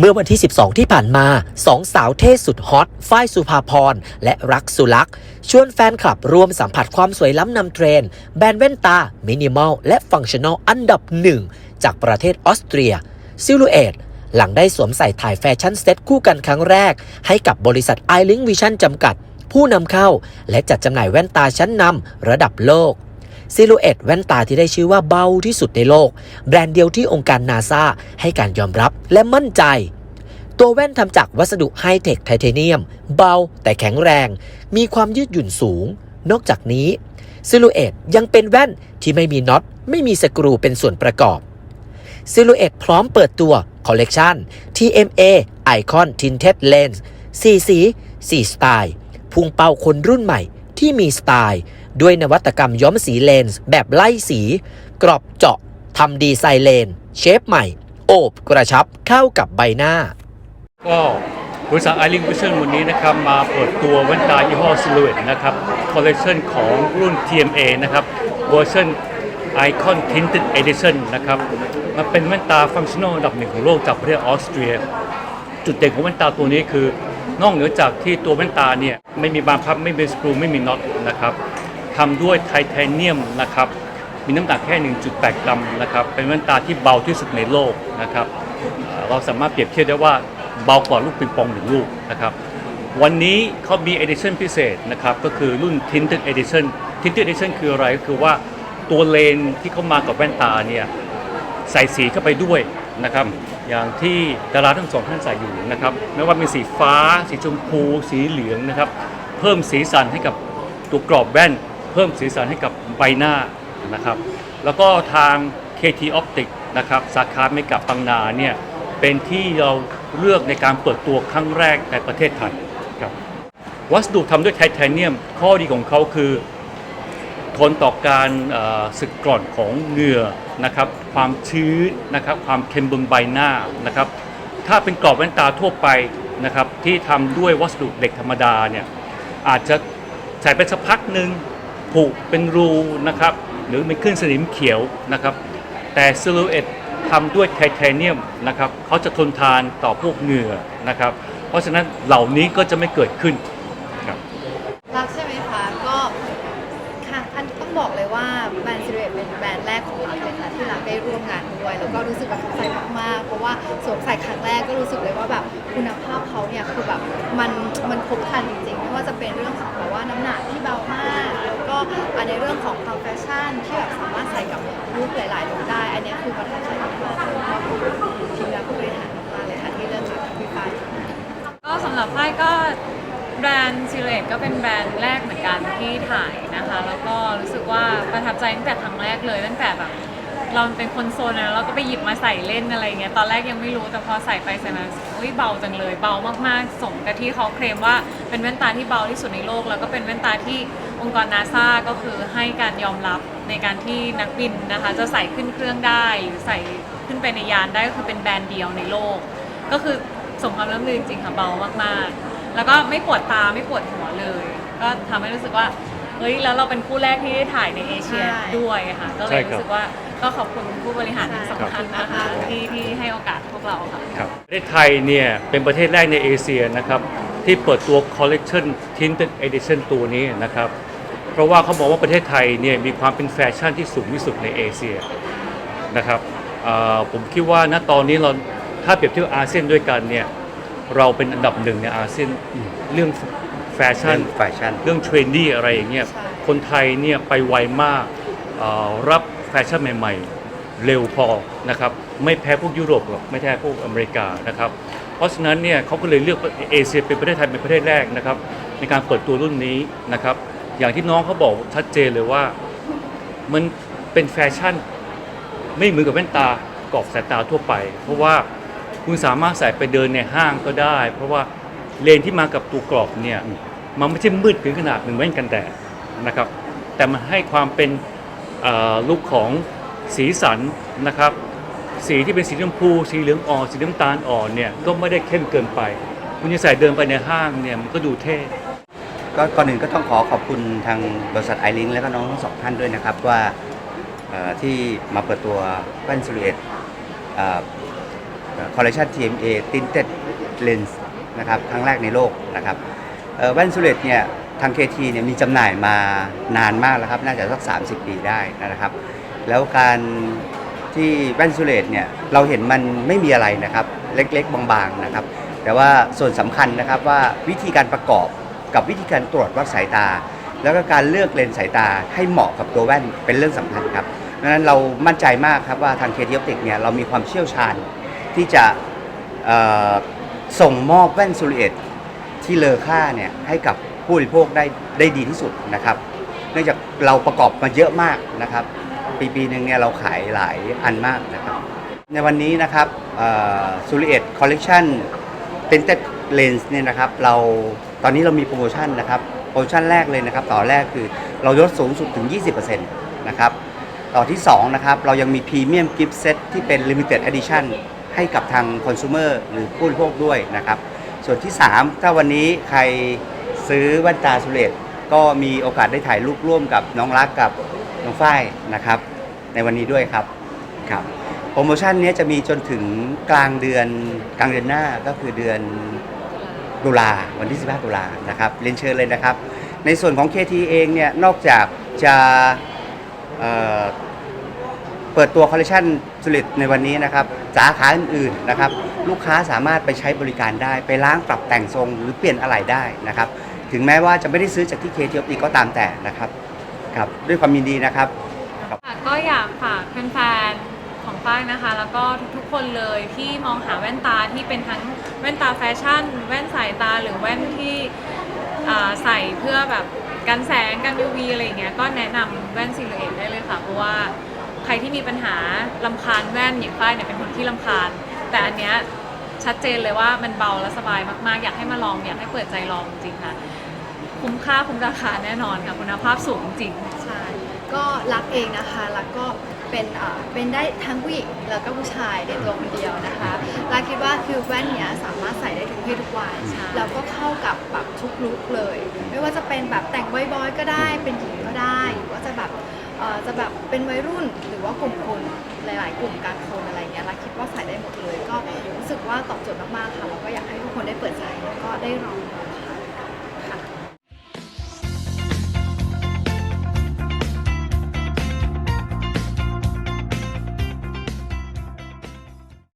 เมื่อวันที่ 12 ที่ผ่านมาสองสาวเท่สุดฮอตฝ้ายสุภาพร และรักสุลักษ์ชวนแฟนคลับรวมสัมผัสความสวยล้ำนำเทรนด์แบรนด์แว่นตา มินิมอล และฟังชั่นอลอันดับหนึ่ง จากประเทศออสเตรีย ซิลูเอตหลังได้สวมใส่ถ่ายแฟชั่นเซ็ตคู่กันครั้งแรก ให้กับบริษัท i l i n k Vision จำกัด ผู้นำเข้า และจัดจำหน่ายแว่นตาชั้นนำระดับโลก ซิลูเอตแว่นตาที่ได้ชื่อว่าเบาที่สุดในโลก แบรนด์เดียวที่องค์การนาซาให้การยอมรับและมั่นใจ ตัวแว่นทำจากวัสดุไฮเทคไทเทเนียม เบาแต่แข็งแรง มีความยืดหยุ่นสูง นอกจากนี้ซิลูเอตยังเป็นแว่นที่ไม่มีน็อต ไม่มีสกรูเป็นส่วนประกอบซิลูเอตพร้อมเปิดตัวคอลเลกชัน TMA Icon Tinted Lens 4สี4สไตล์ พุ่งเป้าคนรุ่นใหม่ที่มีสไตล์ ด้วยนวัตกรรมย้อมสีเลนส์แบบไล่สี กรอบเจาะทำดีไซน์เลน เชฟใหม่ โอบกระชับเข้ากับใบหน้า ก็บริษัท i l i n k Vision วันนี้นะครับมาเปิดตัวแว่นตายี่ห้อ Silhouette นะครับคอลเล t ชันของรุ่น TMA นะครับเวอร์ชัน Icon Tinted Edition นะครับมันเป็นแว่นตาฟังชั่นอลอันดับหนึ่งของโลกจากประเทศออสเตรีย จุดเด่นของแว่นตาตัวนี้คือนอกเหนือจากที่ตัวแว่นตาเนี่ยไม่มีบานพับไม่มีสกรูไม่มีน็อตนะครับ ทำด้วยไทเทเนียมนะครับมีน้ำหนักแค่ 1.8 กรัมนะครับเป็นแว่นตาที่เบาที่สุดในโลกนะครับเราสามารถเปรียบเทียบได้ว่าเบากว่าลูกปิงปองหนึ่งลูกนะครับวันนี้เขามี edition พิเศษนะครับก็คือรุ่น tinted edition tinted edition คืออะไรก็คือว่าตัวเลนที่เขามากับแว่นตาเนี่ยใส่สีเข้าไปด้วยนะครับอย่างที่ดาราทั้งสองท่านใส่อยู่นะครับไม่ว่าเป็นสีฟ้า สีชมพู สีเหลืองนะครับเพิ่มสีสันให้กับตัวกรอบแว่น พิ่มสีสันให้กับใบหน้านะครับ แล้วก็ทาง KT Optic นะครับสาขาเมกับปังนาเนี่ยเป็นที่เราเลือกในการเปิดตัวครั้งแรกในประเทศไทยครับวัสดุทำด้วยไทเทเนียม ข้อดีของเขาคือทนต่อการสึกกร่อนของเหงื่อนะครับความชื้นนะครับความเค็มบนใบหน้านะครับถ้าเป็นกรอบแว่นตาทั่วไปนะครับที่ทำด้วยวัสดุเหล็กธรรมดาเนี่ยอาจจะใส่ไปสักพักหนึ่ง ผุเป็นรูนะครับ หรือมันขึ้นสนิมเขียวนะครับ แต่ซิลูเอตทำด้วยไทเทเนียมนะครับเขาจะทนทานต่อพวกเหงื่อนะครับ เพราะฉะนั้นเหล่านี้ก็จะไม่เกิดขึ้นครับรักใช่ไหมคะก็ค่ะอันต้องบอกเลยว่าแบรนด์ซิลูเรตเป็นแบรนด์แรกของรักเลยค่ะที่รักได้ร่วมงานด้วยแล้วก็รู้สึกประทับใจมากๆเพราะว่าสวมใส่ครั้งแรกก็รู้สึกเลยว่าแบบคุณภาพเขาเนี่ยคือแบบมันมันครบครันจริงๆไม่ว่าจะเป็นเรื่องของแบบว่าน้ำหนักที่เบามาก ก็อันในเรื่องของความแฟชั่นที่แบบสามารถใส่กับลุคหลายๆลุคได้ อันนี้คือประทับใจมากๆเลยก็คุณทีมงานผู้บริหารมากๆเลยค่ะที่เลือกชุดพี่ฟ้ายก็สำหรับฝ้ายก็แบรนด์ซิเลตก็เป็นแบรนด์แรกเหมือนกันที่ถ่ายนะคะ แล้วก็รู้สึกว่าประทับใจตั้งแต่ครั้งแรกเลยตั้งแต่แบบ เราเป็นคนโซนนะเราก็ไปหยิบมาใส่เล่นอะไรเงี้ยตอนแรกยังไม่รู้แต่พอใส่ไปใส่มาอุ้ยเบาจังเลยเบามากๆสมกับที่เขาเคลมว่าเป็นแว่นตาที่เบาที่สุดในโลก แล้วก็เป็นแว่นตาที่องค์กรนาซาก็คือให้การยอมรับในการที่นักบินนะคะ จะใส่ขึ้นเครื่องได้หรือใส่ขึ้นไปในยานได้ก็คือเป็นแบรนด์เดียวในโลก ก็คือสมความร่ำลือจริงๆค่ะเบามากๆ แล้วก็ไม่ปวดตาไม่ปวดหัวเลย ก็ทำให้รู้สึกว่าเฮ้ยแล้วเราเป็นคู่แรกที่ได้ถ่ายในเอเชียใช่ด้วยค่ะก็เลใช่ยครับรู้สึกว่า ก็ขอบคุณผู้บริหารทั้งสองครับท่านนะคะที่ที่ให้โอกาสพวกเราค่ะ ครับประเทศไทยเนี่ยเป็นประเทศแรกในเอเชียนะครับที่เปิดตัว Collection Tinted Edition ตัวนี้นะครับเพราะว่าเขาบอกว่าประเทศไทยเนี่ยมีความเป็นแฟชั่นที่สูงที่สุดในเอเชียนะครับเอ่อผมคิดว่าณตอนนี้เราถ้าเปรียบเทียบอาเซียนด้วยกันเนี่ยเราเป็นอันดับหนึ่งในอาเซียนเรื่องแฟชั่นเรื่องแฟชั่นเรื่องเทรนดี้อะไรอย่างเงี้ยใช่คนไทยเนี่ยไปไวมากเอ่อรับ แฟชั่นใหม่ๆ เร็วพอนะครับไม่แพ้พวกยุโรปหรอกไม่แพ้พวกอเมริกานะครับเพราะฉะนั้นเนี่ยเขาก็เลยเลือกเอเชียเป็นประเทศไทยเป็นประเทศแรกนะครับในการเปิดตัวรุ่นนี้นะครับอย่างที่น้องเขาบอกชัดเจนเลยว่ามันเป็นแฟชั่นไม่เหมือนกับแว่นตากรอบสายตาทั่วไป เพราะว่าคุณสามารถใส่ไปเดินในห้างก็ได้ เพราะว่าเลนที่มากับตัวกรอบเนี่ยมันไม่ใช่มืดถึงขนาดหนึ่งแว่นกันแดดนะครับแต่มันให้ความเป็น ลุคของสีสันนะครับ สีที่เป็นสีชมพู สีเหลืองอ่อน สีน้ำตาลอ่อนเนี่ยก็ไม่ได้เข้มเกินไป คุณจะใส่เดินไปในห้างเนี่ยมันก็ดูเท่ก็ก่อนอื่นก็ต้องขอขอบคุณทางบริษัทไอริงและก็น้องทั้งสองท่านด้วยนะครับว่าที่มาเปิดตัวแว่นซิลูเอตคอลเลคชัน TMA Tinted Lens นะครับครั้งแรกในโลกนะครับเอ่อแว่นซูเลตเนี่ย ทาง KT เนี่ยมีจำหน่ายมานานมากแล้วครับ น่าจะสัก 30 ปีได้นะครับ แล้วการที่แว่นซูเลตเนี่ยเราเห็นมันไม่มีอะไรนะครับ เล็กๆ บางๆนะครับ แต่ว่าส่วนสำคัญนะครับว่าวิธีการประกอบกับวิธีการตรวจวัดสายตา แล้วก็การเลือกเลนส์สายตาให้เหมาะกับตัวแว่นเป็นเรื่องสำคัญครับดังนั้นเรามั่นใจมากครับว่าทางเคทีออปติกเนี่ยเรามีความเชี่ยวชาญที่จะส่งมอบแว่นซูเอตที่เลอค่าเนี่ยให้กับ ผู้บริโภคได้ได้ดีที่สุดนะครับ เนื่องจากเราประกอบมาเยอะมากนะครับ ปีปีหนึ่งเนี่ยเราขายหลายอันมากนะครับ ในวันนี้นะครับซูริเอตคอลเลกชัน Tinted Lens เนี่ยนะครับเราตอนนี้เรามีโปรโมชั่นนะครับโปรโมชั่นแรกเลยนะครับ ต่อแรกคือเราลดสูงสุดถึง 20%นะครับต่อที่2นะครับเรายังมีพรีเมียมกิฟต์เซตที่เป็น Limited Edition ให้กับทางคอน sumer หรือผู้บริโภคด้วยนะครับ ส่วนที่ 3 ถ้าวันนี้ใคร ซื้อแว่นตาสุเลตก็มีโอกาสได้ถ่ายรูปร่วมกับน้องรักกับน้องฝ้ายนะครับ ในวันนี้ด้วยครับครับโปรโมชั่นนี้จะมีจนถึงกลางเดือนกลางเดือนหน้าก็คือเดือนตุลาวันที่ 15 ตุลานะครับเรียนเชิญเลยนะครับ ในส่วนของ KT เองเนี่ยนอกจากจะเเปิดตัวคอลเลคชันสุลิตในวันนี้นะครับสาขาอื่นๆนะครับ ลูกค้าสามารถไปใช้บริการได้ ไปล้างปรับแต่งทรงหรือเปลี่ยนอะไหล่ได้นะครับ ถึงแม้ว่าจะไม่ได้ซื้อจากที่ KT อีก็ตามแต่นะครับครับด้วยความยินดีนะครับ ค่ะก็อยากฝากแฟนๆของฝ้ายนะคะ แล้วก็ทุกๆคนเลยที่มองหาแว่นตาที่เป็นทั้งแว่นตาแฟชั่น แว่นสายตาหรือแว่นที่อ่าใส่เพื่อแบบกันแสงกัน UV อะไรอย่างเงี้ยก็แนะนำแว่นซิลเอตได้เลยค่ะ เพราะว่าใครที่มีปัญหาลำคาญแว่นอย่างฝ้ายเนี่ยเป็นคนที่ลำคาญ แต่อันเนี้ย ชัดเจนเลยว่ามันเบาและสบายมากๆ อยากให้มาลองอยากให้เปิดใจลองจริงๆค่ะ คุ้มค่าคุ้มราคาแน่นอนค่ะคุณภาพสูงจริง ใช่ก็รักเองนะคะรักก็เป็นเอ่อเป็นได้ทั้งผู้หญิงแล้วก็ผู้ชายในตัวคนเดียวนะคะรักคิดว่าคือแว่นเนี้ยสามารถใส่ได้ทุกเพศทุกวัยใช่ แล้วก็เข้ากับแบบทุกลุคเลย ไม่ว่าจะเป็นแบบแต่งบอยๆก็ได้ เป็นหญิงก็ได้ หรือว่าจะแบบเอ่อจะแบบเป็นวัยรุ่นหรือว่ากลุ่มคน หลาย ๆ กลุ่มกลางคนอะไรเงี้ยรักคิดว่าใส่ได้หมดเลย ก็รู้สึกว่าตอบโจทย์มาก ๆ ค่ะแล้วก็อยากให้ทุกคนได้เปิดใจแล้วก็ได้ลองค่ะ